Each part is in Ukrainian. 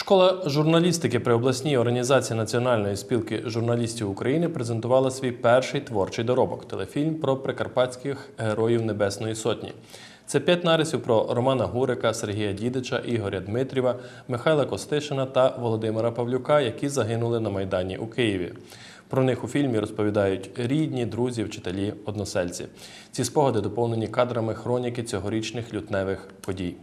Школа журналістики при обласній організації Національної спілки журналістів України презентувала свій перший творчий доробок телефільм про прикарпатських героїв Небесної Сотні. Це п'ять нарисів про Романа Гурика, Сергія Дідича, Ігоря Дмитріва, Михайла Костишина та Володимира Павлюка, які загинули на Майдані у Києві. Про них у фільмі розповідають рідні, друзі, вчителі, односельці. Ці спогади доповнені кадрами хроніки цьогорічних лютневих подій.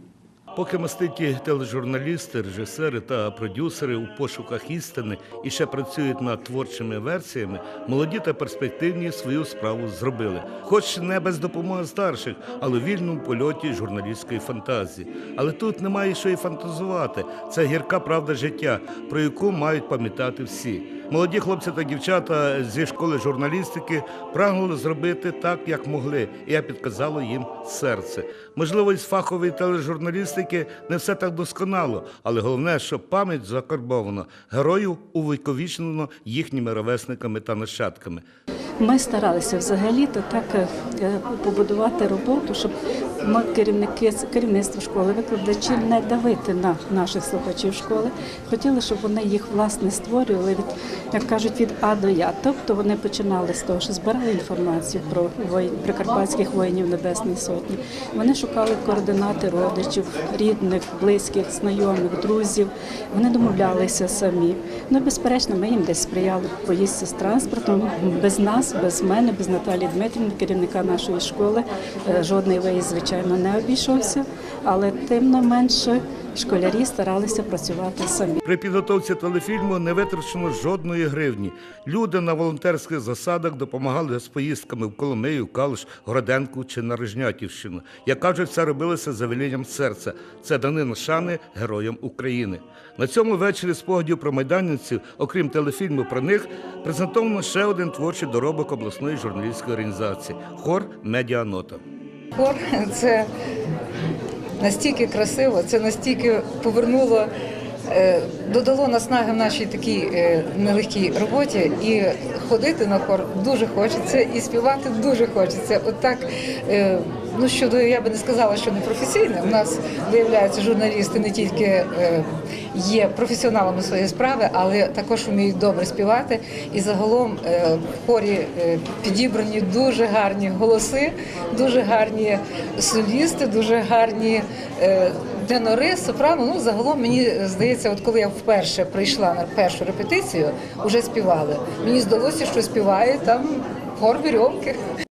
Поки маститі тележурналісти, режисери та продюсери у пошуках істини і ще працюють над творчими версіями, молоді та перспективні свою справу зробили. Хоч не без допомоги старших, але в вільному польоті журналістської фантазії. Але тут немає що й фантазувати. Це гірка правда життя, про яку мають пам'ятати всі. Молоді хлопці та дівчата зі школи журналістики прагнули зробити так, як могли, і я підказало їм серце. Можливо, із фахової тележурналістики не все так досконало, але головне, що пам'ять закарбована героїв увіковічнено їхніми ровесниками та нащадками. Ми старалися взагалі-то так е, побудувати роботу, щоб ми керівники керівництво школи, викладачі не давити на наших слухачів школи. Хотіли, щоб вони їх власне створювали від, як кажуть, від А до Я. Тобто вони починали з того, що збирали інформацію про воїн, прикарпатських воїнів Небесної Сотні. Вони шукали координати родичів, рідних, близьких, знайомих, друзів. Вони домовлялися самі. Ну, безперечно, ми їм десь сприяли поїздці з транспортом. Без нас, без мене, без Наталії Дмитрівни, керівника нашої школи, е, жодний виїзд, звичайно, не обійшовся, але тим не менше школярі старалися працювати самі. При підготовці телефільму не витрачено жодної гривні. Люди на волонтерських засадах допомагали з поїздками в Коломию, Калуш, Городенку чи на Рожнятівщину. Як кажуть, це робилося за велінням серця. Це данина шани героям України. На цьому вечорі спогадів про майданівців, окрім телефільму про них, презентовано ще один творчий доробок обласної журналістської організації хор Медіанота. Хор це настільки красиво, це настільки повернуло, е, додало наснаги в нашій такій е, нелегкій роботі. І ходити на хор дуже хочеться, і співати дуже хочеться. От так, е, ну щодо я би не сказала, що не професійне. У нас виявляється, журналісти не тільки е, є професіоналами своєї справи, але також вміють добре співати. І загалом е, в хорі е, підібрані дуже гарні голоси, дуже гарні солісти, дуже гарні е, тенори, сопрано. Ну загалом мені здається, от коли я вперше прийшла на першу репетицію, вже співали. Мені здалося, що співає там хор вірьовки.